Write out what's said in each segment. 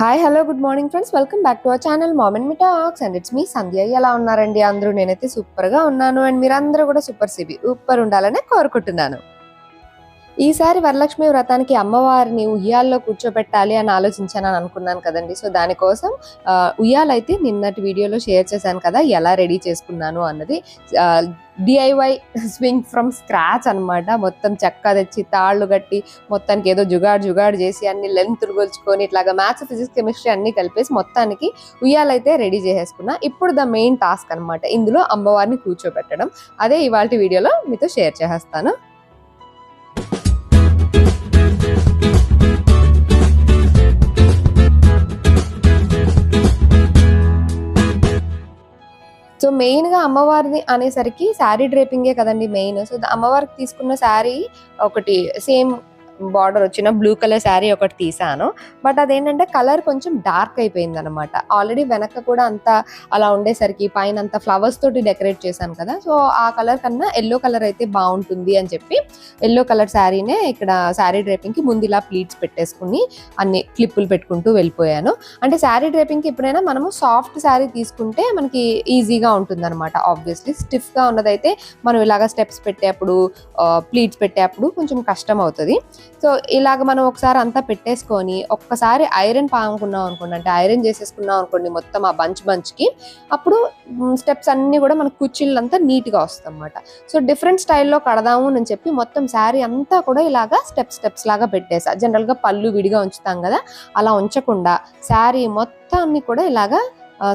Hi hello good morning friends welcome back to our channel mom and me talks and it's me Sandhya ఎలా ఉన్నారండి? అందరూ నేనైతే సూపర్గా ఉన్నాను. అండ్ మీరందరూ కూడా సూపర్ సిబి సూపర్ ఉండాలని కోరుకుంటున్నాను. ఈసారి వరలక్ష్మి వ్రతానికి అమ్మవారిని ఉయ్యాల్లో కూర్చోబెట్టాలి అని ఆలోచించానని అనుకున్నాను కదండి. సో దానికోసం ఉయ్యాలైతే నిన్నటి వీడియోలో షేర్ చేశాను కదా ఎలా రెడీ చేసుకున్నాను అన్నది. డిఐవై స్వింగ్ ఫ్రమ్ స్క్రాచ్ అన్నమాట. మొత్తం చెక్క తెచ్చి తాళ్ళు కట్టి మొత్తానికి ఏదో జుగాడు జుగాడు చేసి అన్ని లెంత్లు కొలుచుకొని ఇట్లాగా మ్యాథ్స్ ఫిజిక్స్ కెమిస్ట్రీ అన్ని కలిపేసి మొత్తానికి ఉయ్యాలైతే రెడీ చేసేసుకున్నా. ఇప్పుడు ద మెయిన్ టాస్క్ అన్నమాట. ఇందులో అమ్మవారిని కూర్చోబెట్టడం. అదే ఇవాళ వీడియోలో మీతో షేర్ చేసేస్తాను. మెయిన్గా అమ్మవారిది అనేసరికి శారీ డ్రేపింగే కదండి మెయిన్. సో అమ్మవారికి తీసుకున్న శారీ ఒకటి సేమ్ బార్డర్ వచ్చిన బ్లూ కలర్ శారీ ఒకటి తీసాను బట్ అదేంటంటే కలర్ కొంచెం డార్క్ అయిపోయింది అనమాట ఆల్రెడీ వెనక కూడా అంత అలా ఉండేసరికి పైన అంత ఫ్లవర్స్ తోటి డెకరేట్ చేశాను కదా. సో ఆ కలర్ కన్నా ఎల్లో కలర్ అయితే బాగుంటుంది అని చెప్పి ఎల్లో కలర్ శారీనే ఇక్కడ శారీ డ్రైపింగ్కి ముందు ఇలా ప్లీట్స్ పెట్టేసుకుని అన్ని క్లిప్పులు పెట్టుకుంటూ వెళ్ళిపోయాను. అంటే శారీ డ్రైపింగ్కి ఎప్పుడైనా మనము సాఫ్ట్ శారీ తీసుకుంటే మనకి ఈజీగా ఉంటుంది అనమాట ఆబ్వియస్లీ స్టిఫ్గా ఉన్నదైతే మనం ఇలాగ స్టెప్స్ పెట్టేప్పుడు ప్లీట్స్ పెట్టేప్పుడు కొంచెం కష్టం అవుతుంది సో ఇలాగ మనం ఒకసారి అంతా పెట్టేసుకొని ఒక్కసారి ఐరన్ పాముకున్నాం అనుకోండి అంటే ఐరన్ చేసేసుకున్నాం అనుకోండి మొత్తం ఆ బంచ్ బంచ్కి అప్పుడు స్టెప్స్ అన్నీ కూడా మన కుచ్చిళ్ళంతా నీట్గా వస్తాయి అన్నమాట సో డిఫరెంట్ స్టైల్లో కడదాము అని చెప్పి మొత్తం శారీ అంతా కూడా ఇలాగా స్టెప్ స్టెప్స్ లాగా పెట్టేసా. జనరల్గా పళ్ళు విడిగా ఉంచుతాం కదా అలా ఉంచకుండా శారీ మొత్తాన్ని కూడా ఇలాగా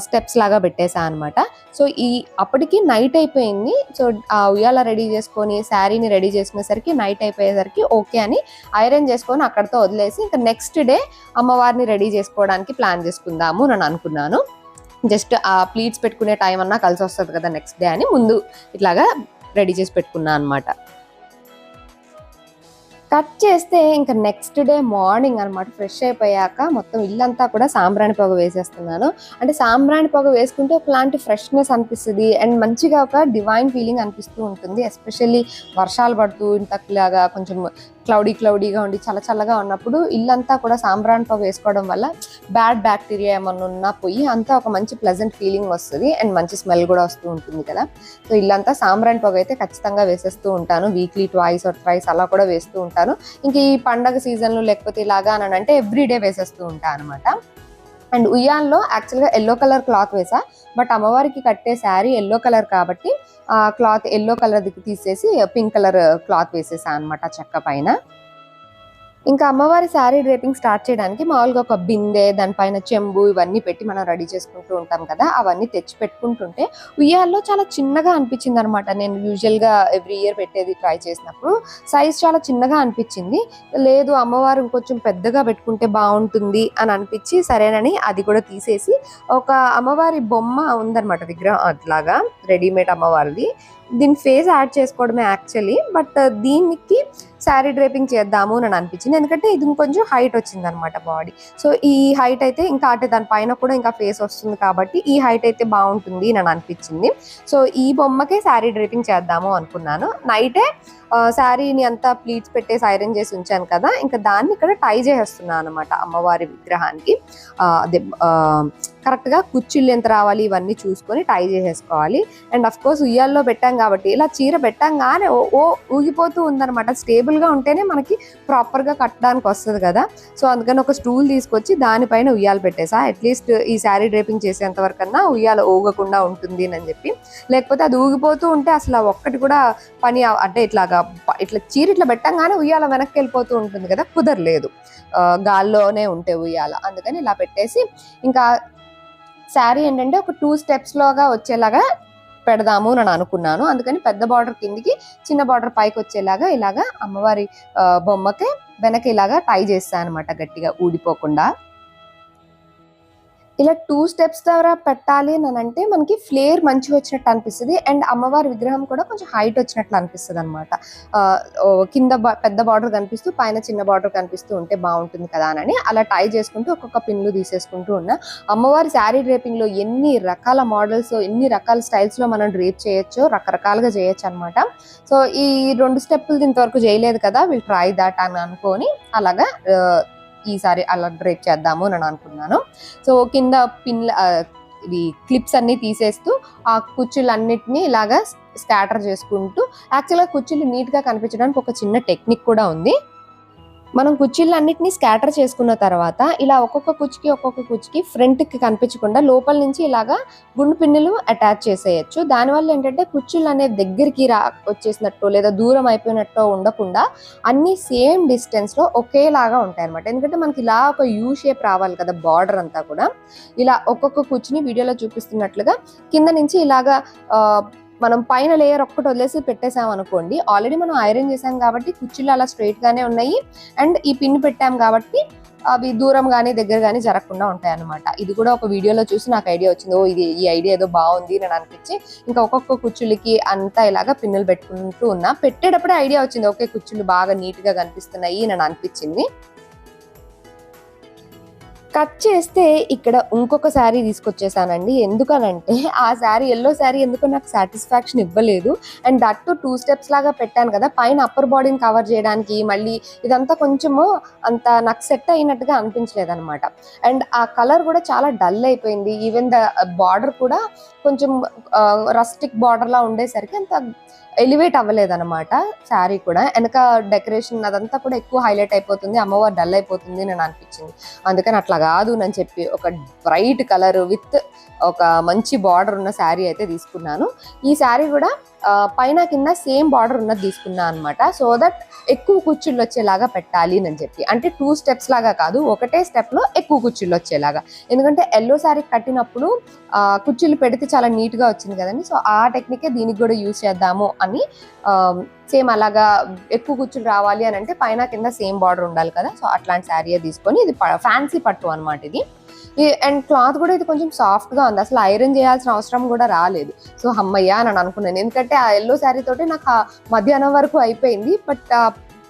స్టెప్స్ లాగా పెట్టేసా అనమాట సో ఈ అప్పటికి నైట్ అయిపోయింది. సో ఆ ఉయ్యాల రెడీ చేసుకొని శారీని రెడీ చేసుకునేసరికి నైట్ అయిపోయేసరికి ఓకే అని ఐరన్ చేసుకొని అక్కడితో వదిలేసి ఇంకా నెక్స్ట్ డే అమ్మవారిని రెడీ చేసుకోవడానికి ప్లాన్ చేసుకుందాము అని అనుకున్నాను. జస్ట్ ఆ ప్లీట్స్ పెట్టుకునే టైం అన్నా కలిసి వస్తుంది కదా నెక్స్ట్ డే అని ముందు ఇట్లాగా రెడీ చేసి పెట్టుకున్నాను అనమాట కట్ చేస్తే ఇంకా నెక్స్ట్ డే మార్నింగ్ అనమాట ఫ్రెష్ అయిపోయాక మొత్తం ఇల్లంతా కూడా సాంబ్రాణి పొగ వేసేస్తున్నాను. అంటే సాంబ్రాణి పొగ వేసుకుంటే ఒకలాంటి ఫ్రెష్నెస్ అనిపిస్తుంది అండ్ మంచిగా ఒక డివైన్ ఫీలింగ్ అనిపిస్తూ ఉంటుంది. ఎస్పెషల్లీ వర్షాలు పడుతూ ఇంతలాగా కొంచెం క్లౌడీ క్లౌడీగా ఉండి చల్ల చల్లగా ఉన్నప్పుడు ఇల్లంతా కూడా సాంబ్రాణి పొగ వేసుకోవడం వల్ల బ్యాడ్ బ్యాక్టీరియా ఏమన్నా ఉన్నా పోయి అంతా ఒక మంచి ప్లెజెంట్ ఫీలింగ్ వస్తుంది అండ్ మంచి స్మెల్ కూడా వస్తూ ఉంటుంది కదా. సో ఇల్లంతా సాంబ్రాణి పొగ అయితే ఖచ్చితంగా వేసేస్తూ ఉంటాను. వీక్లీ ట్వైస్ ఆర్ ట్వైస్ అలా కూడా వేస్తూ ఉంటాను. ఇంక ఈ పండగ సీజన్లో లేకపోతే ఇలాగా అని అంటే ఎవ్రీ డే వేసేస్తూ ఉంటాను అనమాట అండ్ ఉయ్యాల్లో యాక్చువల్గా ఎల్లో కలర్ క్లాత్ వేసా. బట్ అమ్మవారికి కట్టే శారీ ఎల్లో కలర్ కాబట్టి ఆ క్లాత్ ఎల్లో కలర్ తీసేసి పింక్ కలర్ క్లాత్ వేసేసా అనమాట చెక్క పైన. ఇంకా అమ్మవారి శారీ డ్రేపింగ్ స్టార్ట్ చేయడానికి మామూలుగా ఒక బిందె దానిపైన చెంబు ఇవన్నీ పెట్టి మనం రెడీ చేసుకుంటూ ఉంటాం కదా అవన్నీ తెచ్చి పెట్టుకుంటుంటే ఉయ్యాల్లో చాలా చిన్నగా అనిపించింది అనమాట నేను యూజువల్గా ఎవ్రీ ఇయర్ పెట్టేది ట్రై చేసినప్పుడు సైజ్ చాలా చిన్నగా అనిపించింది. లేదు అమ్మవారు ఇంకొంచెం పెద్దగా పెట్టుకుంటే బాగుంటుంది అని అనిపించి సరేనని అది కూడా తీసేసి ఒక అమ్మవారి బొమ్మ ఉందన్నమాట విగ్రహం అట్లాగా రెడీమేడ్ అమ్మవారిది. దీని ఫేస్ యాడ్ చేసుకోవడమే యాక్చువల్లీ బట్ దీనికి శారీ డ్రేపింగ్ చేద్దాము అని అనిపించింది. ఎందుకంటే ఇది కొంచెం హైట్ వచ్చింది అనమాట బాడీ సో ఈ హైట్ అయితే ఇంకా అంటే దాని పైన కూడా ఇంకా ఫేస్ వస్తుంది కాబట్టి ఈ హైట్ అయితే బాగుంటుంది అని అనిపించింది. సో ఈ బొమ్మకే శారీ డ్రేపింగ్ చేద్దాము అనుకున్నాను. నైటే శారీని అంతా ప్లీట్స్ పెట్టేసి ఐరన్ చేసి ఉంచాను కదా ఇంకా దాన్ని ఇక్కడ టై చేసేస్తున్నాను అనమాట అమ్మవారి విగ్రహానికి. అదే కరెక్ట్గా కుర్చీలు ఎంత రావాలి ఇవన్నీ చూసుకొని టై చేసేసుకోవాలి. అండ్ అఫ్ కోర్స్ ఉయ్యాల్లో పెట్టాం కాబట్టి ఇలా చీర పెట్టంగానే ఓ ఓ ఊగిపోతూ ఉందనమాట స్టేబుల్గా ఉంటేనే మనకి ప్రాపర్గా కట్టడానికి వస్తుంది కదా. సో అందుకని ఒక స్టూల్ తీసుకొచ్చి దానిపైన ఉయ్యాలు పెట్టేసా. అట్లీస్ట్ ఈ శారీ డ్రేపింగ్ చేసేంత వరకన్నా ఉయ్యాల ఊగకుండా ఉంటుంది అని చెప్పి. లేకపోతే అది ఊగిపోతూ ఉంటే అసలు ఒక్కటి కూడా పని అంటే ఇట్లాగా ప- ఇట్లా చీర ఇట్లా పెట్టంగానే ఉయ్యాల వెనక్కి వెళ్ళిపోతూ ఉంటుంది కదా కుదరలేదు. గాల్లోనే ఉంటే ఉయ్యాల. అందుకని ఇలా పెట్టేసి ఇంకా శారీ ఏంటంటే ఒక టూ స్టెప్స్లోగా వచ్చేలాగా పెడదాము అని అనుకున్నాను. అందుకని పెద్ద బార్డర్ కిందికి చిన్న బార్డర్ పైకి వచ్చేలాగా ఇలాగా అమ్మవారి బొమ్మకి వెనక ఇలాగా టై చేస్తాను అనమాట గట్టిగా ఊడిపోకుండా. ఇలా టూ స్టెప్స్ ద్వారా పెట్టాలి అని అంటే మనకి ఫ్లేర్ మంచిగా వచ్చినట్టు అనిపిస్తుంది అండ్ అమ్మవారి విగ్రహం కూడా కొంచెం హైట్ వచ్చినట్లు అనిపిస్తుంది అనమాట కింద పెద్ద బార్డర్ కనిపిస్తూ పైన చిన్న బార్డర్ కనిపిస్తూ ఉంటే బాగుంటుంది కదా అని అలా టై చేసుకుంటూ ఒక్కొక్క పిన్లు తీసేసుకుంటూ ఉన్నా అమ్మవారి శారీ డ్రేపింగ్లో ఎన్ని రకాల మోడల్స్ ఎన్ని రకాల స్టైల్స్లో మనం డ్రేప్ చేయొచ్చు రకరకాలుగా చేయొచ్చు అనమాట సో ఈ రెండు స్టెప్పులు ఇంతవరకు చేయలేదు కదా వీళ్ళు ట్రై దాట్ అని అనుకొని అలాగా ఈసారి అలా డ్రేప్ చేద్దాము అని అనుకున్నాను. సో కింద పిన్ ఇవి క్లిప్స్ అన్ని తీసేస్తూ ఆ కుర్చీలన్నిటిని ఇలాగా స్కాటర్ చేసుకుంటూ యాక్చువల్గా కుర్చీలు నీట్గా కనిపించడానికి ఒక చిన్న టెక్నిక్ కూడా ఉంది. మనం కుర్చీలన్నిటిని స్కాటర్ చేసుకున్న తర్వాత ఇలా ఒక్కొక్క కుర్చీకి ఒక్కొక్క కుర్చీకి ఫ్రంట్కి కనిపించకుండా లోపల నుంచి ఇలాగా గుండు పిన్నులు అటాచ్ చేసేయచ్చు. దానివల్ల ఏంటంటే కుర్చీలు అనేది దగ్గరికి రా వచ్చేసినట్టు లేదా దూరం అయిపోయినట్టు ఉండకుండా అన్ని సేమ్ డిస్టెన్స్లో ఒకేలాగా ఉంటాయి అనమాట ఎందుకంటే మనకి ఇలా ఒక యూ షేప్ రావాలి కదా బార్డర్ అంతా కూడా. ఇలా ఒక్కొక్క కుర్చీని వీడియోలో చూపిస్తున్నట్లుగా కింద నుంచి ఇలాగా మనం పైన లేయర్ ఒక్కటి వదిలేసి పెట్టేసాం అనుకోండి ఆల్రెడీ మనం ఐరన్ చేసాం కాబట్టి కుర్చీలు అలా స్ట్రైట్ గానే ఉన్నాయి. అండ్ ఈ పిన్ పెట్టాం కాబట్టి అవి దూరం కానీ దగ్గర కానీ జరగకుండా ఉంటాయి అనమాట ఇది కూడా ఒక వీడియోలో చూసి నాకు ఐడియా వచ్చింది ఓ ఇది ఈ ఐడియా ఏదో బాగుంది నేను అనిపించి ఇంకా ఒక్కొక్క కుర్చీలకి అంతా ఇలాగా పిన్నులు పెట్టుకుంటూ ఉన్నా. పెట్టేటప్పుడే ఐడియా వచ్చింది ఓకే కుర్చీలు బాగా నీట్గా కనిపిస్తున్నాయి నేను అనిపించింది. కట్ చేస్తే ఇక్కడ ఇంకొక శారీ తీసుకొచ్చేసానండి. ఎందుకనంటే ఆ శారీ ఎల్లో శారీ ఎందుకో నాకు సాటిస్ఫాక్షన్ ఇవ్వలేదు. అండ్ దట్ టూ స్టెప్స్ లాగా పెట్టాను కదా పైన అప్పర్ బాడీని కవర్ చేయడానికి మళ్ళీ ఇదంతా కొంచెము అంత నాకు సెట్ అయినట్టుగా అనిపించలేదు అనమాట అండ్ ఆ కలర్ కూడా చాలా డల్ అయిపోయింది. ఈవెన్ ద బార్డర్ కూడా కొంచెం రస్టిక్ బార్డర్లా ఉండేసరికి అంత ఎలివేట్ అవ్వలేదు అనమాట శారీ కూడా. వెనక డెకరేషన్ అదంతా కూడా ఎక్కువ హైలైట్ అయిపోతుంది. అమ్మవారు డల్ అయిపోతుంది అని అనిపించింది. అందుకని అట్లా కాదు అని చెప్పి ఒక బ్రైట్ కలర్ విత్ ఒక మంచి బార్డర్ ఉన్న శారీ అయితే తీసుకున్నాను. ఈ శారీ కూడా పైన కింద సేమ్ బార్డర్ ఉన్నది తీసుకున్నా అనమాట సో దట్ ఎక్కువ కుర్చీలు వచ్చేలాగా పెట్టాలి అని చెప్పి. అంటే టూ స్టెప్స్ లాగా కాదు ఒకటే స్టెప్లో ఎక్కువ కుర్చీలు వచ్చేలాగా. ఎందుకంటే ఎల్లో శారీ కట్టినప్పుడు కుర్చీలు పెడితే చాలా నీట్గా వచ్చింది కదండి. సో ఆ టెక్నికే దీనికి కూడా యూజ్ చేద్దాము అని సేమ్ అలాగా ఎక్కువ కుర్చీలు రావాలి అని అంటే పైన కింద సేమ్ బార్డర్ ఉండాలి కదా. సో అట్లాంటి శారీ తీసుకొని ఇది ఫ్యాన్సీ పట్టు అనమాట ఇది. అండ్ క్లాత్ కూడా ఇది కొంచెం సాఫ్ట్గా ఉంది. అసలు ఐరన్ చేయాల్సిన అవసరం కూడా రాలేదు. సో అమ్మయ్య అని అనుకున్నాను. ఎందుకంటే ఆ ఎల్లో శారీ తోటి నాకు మధ్యాహ్నం వరకు అయిపోయింది. బట్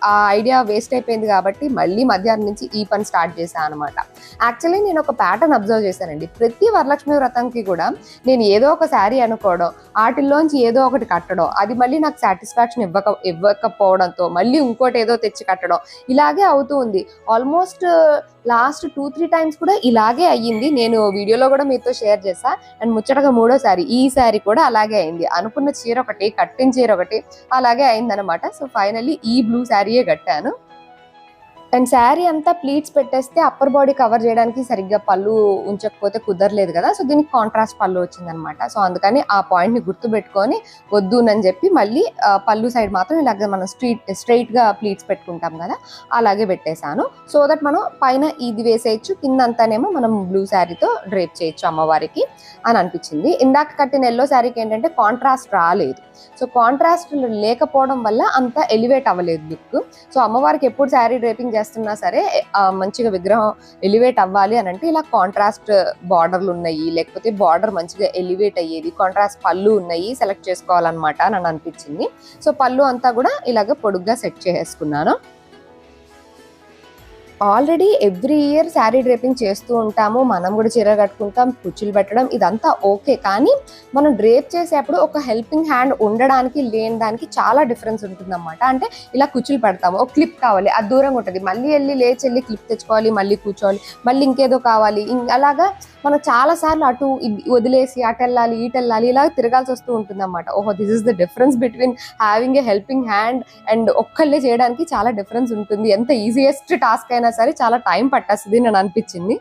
ఆ ఐడియా వేస్ట్ అయిపోయింది కాబట్టి మళ్ళీ మధ్యాహ్నం నుంచి ఈ పని స్టార్ట్ చేశాను అనమాట యాక్చువల్లీ నేను ఒక ప్యాటర్న్ అబ్జర్వ్ చేశానండి. ప్రతి వరలక్ష్మి వ్రతంకి కూడా నేను ఏదో ఒక శారీ అనుకోవడం వాటిల్లోంచి ఏదో ఒకటి కట్టడం అది మళ్ళీ నాకు సాటిస్ఫాక్షన్ ఇవ్వక ఇవ్వకపోవడంతో మళ్ళీ ఇంకోటి ఏదో తెచ్చి కట్టడం ఇలాగే అవుతూ ఉంది. Almost last two three times కూడా ఇలాగే అయ్యింది. నేను వీడియోలో కూడా మీతో షేర్ చేశా. అండ్ ముచ్చటగా మూడోసారి ఈ శారీ కూడా అలాగే అయింది. అనుకున్న చీర ఒకటి కట్టిన చీర ఒకటి అలాగే అయిందనమాట సో ఫైనల్లీ ఈ బ్లూ శారీయే కట్టాను. అండ్ శారీ అంతా ప్లీట్స్ పెట్టేస్తే అప్పర్ బాడీ కవర్ చేయడానికి సరిగ్గా పళ్ళు ఉంచకపోతే కుదరలేదు కదా. సో దీనికి కాంట్రాస్ట్ పళ్ళు వచ్చిందనమాట. సో అందుకని ఆ పాయింట్ని గుర్తుపెట్టుకొని గుర్తు పెట్టుకొని వద్దు అని చెప్పి మళ్ళీ పళ్ళు సైడ్ మాత్రం ఇలాగ మనం స్ట్రీట్ స్ట్రైట్గా ప్లీట్స్ పెట్టుకుంటాం కదా. అలాగే పెట్టేశాను. సో దట్ మనం పైన ఇది వేసేయచ్చు కింద అంతానేమో మనం బ్లూ శారీతో డ్రేప్ చేయొచ్చు అమ్మవారికి అని అనిపించింది. ఇందాక కట్టిన ఎల్లో శారీకి ఏంటంటే కాంట్రాస్ట్ రాలేదు. సో కాంట్రాస్ట్ లేకపోవడం వల్ల అంత ఎలివేట్ అవ్వలేదు లుక్ సో అమ్మవారికి ఎప్పుడు శారీ డ్రేపింగ్ చేస్తున్నా సరే మంచిగా విగ్రహం ఎలివేట్ అవ్వాలి అని అంటే ఇలా కాంట్రాస్ట్ బార్డర్లు ఉన్నాయి లేకపోతే బార్డర్ మంచిగా ఎలివేట్ అయ్యేది కాంట్రాస్ట్ పళ్ళు ఉన్నాయి సెలెక్ట్ చేసుకోవాలన్నమాట అని అనిపించింది. సో పళ్ళు అంతా కూడా ఇలాగ పొడుగ్గా సెట్ చేసేసుకున్నాను. Already every year sari draping చేస్తూ ఉంటాము మనం కూడా చీర కట్టుకుంటాం కుచ్చులు పెట్టడం ఇదంతా ఓకే. కానీ మనం డ్రేప్ చేసేప్పుడు ఒక హెల్పింగ్ హ్యాండ్ ఉండడానికి లేని దానికి చాలా డిఫరెన్స్ ఉంటుందన్నమాట. అంటే ఇలా కుచ్చులు పెడతాము ఒక క్లిప్ కావాలి అది దూరంగా ఉంటుంది. మళ్ళీ వెళ్ళి లేచి వెళ్ళి క్లిప్ తెచ్చుకోవాలి మళ్ళీ కూర్చోవాలి మళ్ళీ ఇంకేదో కావాలి. ఇం- అలాగా మనం చాలాసార్లు అటు వదిలేసి అటు వెళ్ళాలి ఇటు వెళ్ళాలి ఇలా తిరగాల్సి వస్తూ ఉంటుందన్నమాట. ఓహో this is the difference between having a helping hand and ఒక్కళ్ళే చేయడానికి చాలా డిఫరెన్స్ ఉంటుంది. ఎంత ఈజియెస్ట్ టాస్క్ అయినా సరే చాలా టైం పట్టేస్తుంది అని అనిపించింది.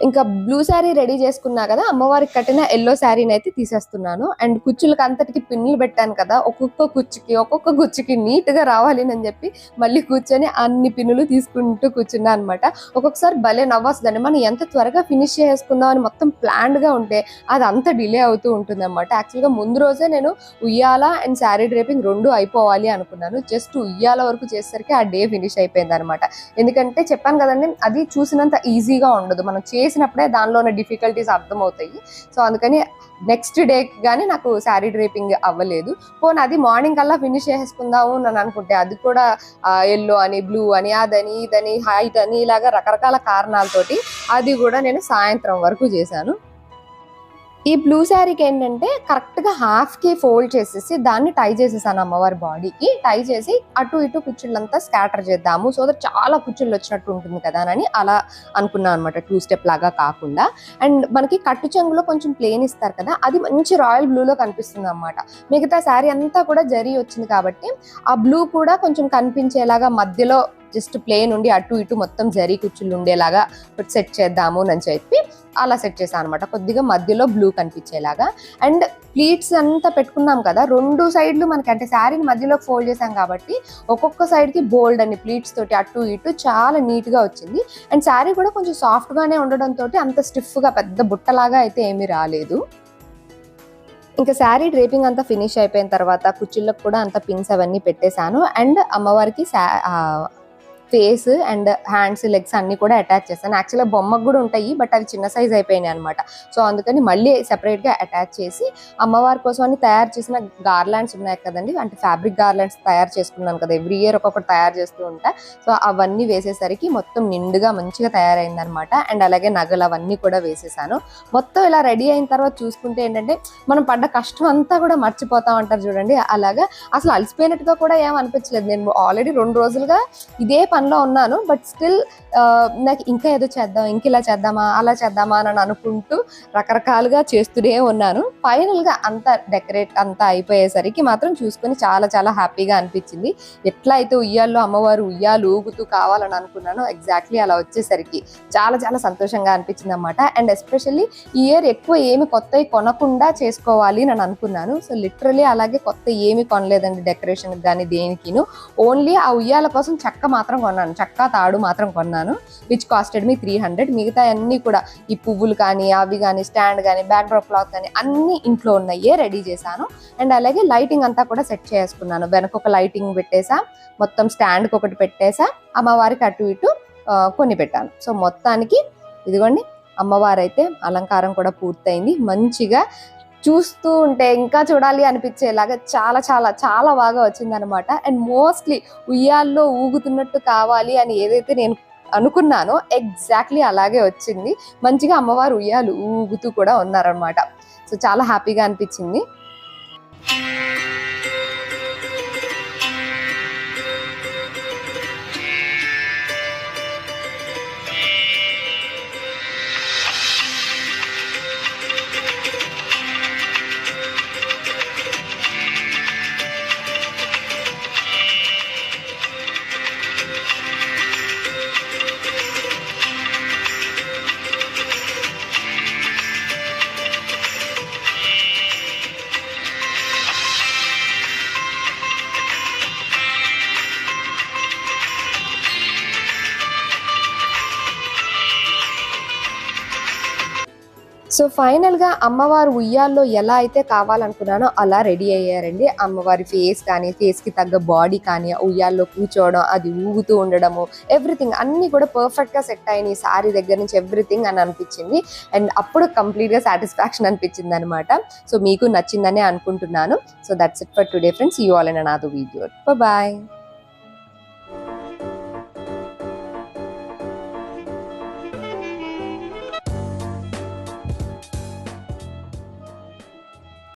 ఇంకా బ్లూ శారీ రెడీ చేసుకున్నా కదా అమ్మవారికి కట్టిన ఎల్లో శారీని అయితే తీసేస్తున్నాను. అండ్ కుచ్చులకి అంతటికి పిన్నులు పెట్టాను కదా ఒక్కొక్క కుచ్చుకి ఒక్కొక్క కుచ్చుకి నీట్గా రావాలి అని చెప్పి మళ్ళీ కూర్చొని అన్ని పిన్నులు తీసుకుంటూ కూర్చున్నా అనమాట ఒక్కొక్కసారి భలే నవ్వస్తుందండి. మనం ఎంత త్వరగా ఫినిష్ చేసుకుందాం అని మొత్తం ప్లాన్డ్గా ఉంటే అది అంత డిలే అవుతూ ఉంటుంది అనమాట యాక్చువల్గా ముందు రోజే నేను ఉయ్యాల అండ్ శారీ డ్రేపింగ్ రెండు అయిపోవాలి అనుకున్నాను. జస్ట్ ఉయ్యాల వరకు చేసేసరికి ఆ డే ఫినిష్ అయిపోయింది అనమాట ఎందుకంటే చెప్పాను కదండి అది చూసినంత ఈజీగా ఉండదు. మనం చేసినప్పుడే దానిలో ఉన్న డిఫికల్టీస్ అర్థమవుతాయి. సో అందుకని నెక్స్ట్ డే కానీ నాకు శారీ డ్రేపింగ్ అవ్వలేదు. పోనీ అది మార్నింగ్ కల్లా ఫినిష్ చేసుకుందాము అని అనుకుంటే అది కూడా ఎల్లో అని బ్లూ అని అదని ఇదని హైట్ అని ఇలాగా రకరకాల కారణాలతోటి అది కూడా నేను సాయంత్రం వరకు చేశాను. ఈ బ్లూ శారీకి ఏంటంటే కరెక్ట్గా హాఫ్కి ఫోల్డ్ చేసేసి దాన్ని టై చేసేసాను అమ్మవారి బాడీకి టై చేసి అటు ఇటు కుచ్చుళ్ళంతా స్కాటర్ చేద్దాము. సో దట్ చాలా కుచ్చుళ్ళు వచ్చినట్టు ఉంటుంది కదా అని అలా అనుకున్నాను అనమాట టూ స్టెప్ లాగా కాకుండా. అండ్ మనకి కట్టు చెంగులో కొంచెం ప్లేన్ ఇస్తారు కదా అది మంచి రాయల్ బ్లూలో కనిపిస్తుంది అనమాట మిగతా శారీ అంతా కూడా జరీ వచ్చింది కాబట్టి ఆ బ్లూ కూడా కొంచెం కనిపించేలాగా మధ్యలో జస్ట్ ప్లేన్ ఉండి అటు ఇటు మొత్తం జరీ కుచ్చులు ఉండేలాగా సెట్ చేద్దాము అని చెప్పి అలా సెట్ చేశాను అనమాట కొద్దిగా మధ్యలో బ్లూ కనిపించేలాగా. అండ్ ప్లీట్స్ అంతా పెట్టుకున్నాం కదా రెండు సైడ్లు మనకి అంటే శారీని మధ్యలో ఫోల్డ్ చేశాం కాబట్టి ఒక్కొక్క సైడ్కి బోల్డ్ అని ప్లీట్స్ తోటి అటు ఇటు చాలా నీట్గా వచ్చింది. అండ్ శారీ కూడా కొంచెం సాఫ్ట్గానే ఉండడంతో అంత స్టిఫ్గా పెద్ద బుట్టలాగా అయితే ఏమీ రాలేదు. ఇంకా శారీ డ్రేపింగ్ అంతా ఫినిష్ అయిపోయిన తర్వాత కుర్చీలకు కూడా అంత పిన్స్ అవన్నీ పెట్టేశాను. అండ్ అమ్మవారికి ఫేస్ అండ్ హ్యాండ్స్ లెగ్స్ అన్ని కూడా అటాచ్ చేస్తాను. యాక్చువల్గా బొమ్మకు కూడా ఉంటాయి బట్ అవి చిన్న సైజ్ అయిపోయినాయి అనమాట సో అందుకని మళ్ళీ సెపరేట్గా అటాచ్ చేసి అమ్మవారి కోసం అని తయారు చేసిన గార్లాండ్స్ ఉన్నాయి కదండి. అంటే ఫ్యాబ్రిక్ గార్లాండ్స్ తయారు చేసుకున్నాను కదా ఎవ్రీ ఇయర్ ఒక్కొక్కటి తయారు చేస్తూ ఉంటా. సో అవన్నీ వేసేసరికి మొత్తం నిండుగా మంచిగా తయారైంది అనమాట అండ్ అలాగే నగలు అవన్నీ కూడా వేసేసాను. మొత్తం ఇలా రెడీ అయిన తర్వాత చూసుకుంటే ఏంటంటే మనం పడ్డ కష్టం అంతా కూడా మర్చిపోతాం అంటారు చూడండి. అలాగా అసలు అలసిపోయినట్టుగా కూడా ఏం అనిపించలేదు. నేను ఆల్రెడీ రెండు రోజులుగా ఇదే పనిలో ఉన్నాను బట్ స్టిల్ నాకు ఇంకా ఏదో చేద్దాం ఇంక ఇలా చేద్దామా అలా చేద్దామా అని అనుకుంటూ రకరకాలుగా చేస్తూనే ఉన్నాను. ఫైనల్గా అంతా డెకరేట్ అంతా అయిపోయేసరికి మాత్రం చూసుకొని చాలా చాలా హ్యాపీగా అనిపించింది. ఎట్లా అయితే ఉయ్యాల్లో అమ్మవారు ఉయ్యాలు ఊగుతూ కావాలని అనుకున్నానో ఎగ్జాక్ట్లీ అలా వచ్చేసరికి చాలా చాలా సంతోషంగా అనిపించింది అనమాట అండ్ ఎస్పెషల్లీ ఈ ఇయర్ ఎక్కువ ఏమి కొత్తవి కొనకుండా చేసుకోవాలి అని అనుకున్నాను. సో లిటరలీ అలాగే కొత్త ఏమి కొనలేదండి డెకరేషన్ కానీ దేనికిను. ఓన్లీ ఆ ఉయ్యాల కోసం చెక్క మాత్రం కొన్నాను. చెక్క తాడు మాత్రం కొన్నాను. Which costed me three hundred మిగతా అన్నీ కూడా ఈ పువ్వులు కానీ అవి కానీ స్టాండ్ కానీ బ్యాక్డ్రాప్ క్లాత్ కానీ అన్ని ఇంట్లో ఉన్నాయే రెడీ చేశాను. అండ్ అలాగే లైటింగ్ అంతా కూడా సెట్ చేసుకున్నాను. వెనక ఒక లైటింగ్ పెట్టేసా మొత్తం స్టాండ్కి ఒకటి పెట్టేసా అమ్మవారికి అటు ఇటు కొన్ని పెట్టాను. సో మొత్తానికి ఇదిగోండి అమ్మవారు అయితే అలంకారం కూడా పూర్తయింది. మంచిగా చూస్తూ ఉంటే ఇంకా చూడాలి అనిపించేలాగా చాలా చాలా చాలా బాగా వచ్చిందనమాట అండ్ మోస్ట్లీ ఉయ్యాల్లో ఊగుతున్నట్టు కావాలి అని ఏదైతే నేను అనుకున్నానో. ఎగ్జాక్ట్లీ అలాగే వచ్చింది. మంచిగా అమ్మవారు ఉయ్యాలు ఊగుతూ కూడా ఉన్నారనమాట సో చాలా హ్యాపీగా అనిపించింది. సో ఫైనల్గా అమ్మవారు ఉయ్యాల్లో ఎలా అయితే కావాలనుకున్నానో అలా రెడీ అయ్యారండి. అమ్మవారి ఫేస్ కానీ ఫేస్కి తగ్గ బాడీ కానీ ఉయ్యాల్లో కూర్చోవడం అది ఊగుతూ ఉండడము ఎవ్రీథింగ్ అన్ని కూడా పర్ఫెక్ట్గా సెట్ అయినాయి. సారీ దగ్గర నుంచి ఎవ్రీథింగ్ అని అనిపించింది. అండ్ అప్పుడు కంప్లీట్గా సాటిస్ఫాక్షన్ అనిపించింది అనమాట సో మీకు నచ్చిందనే అనుకుంటున్నాను. So that's it for today friends. You all and నాదో వీడియో బాయ్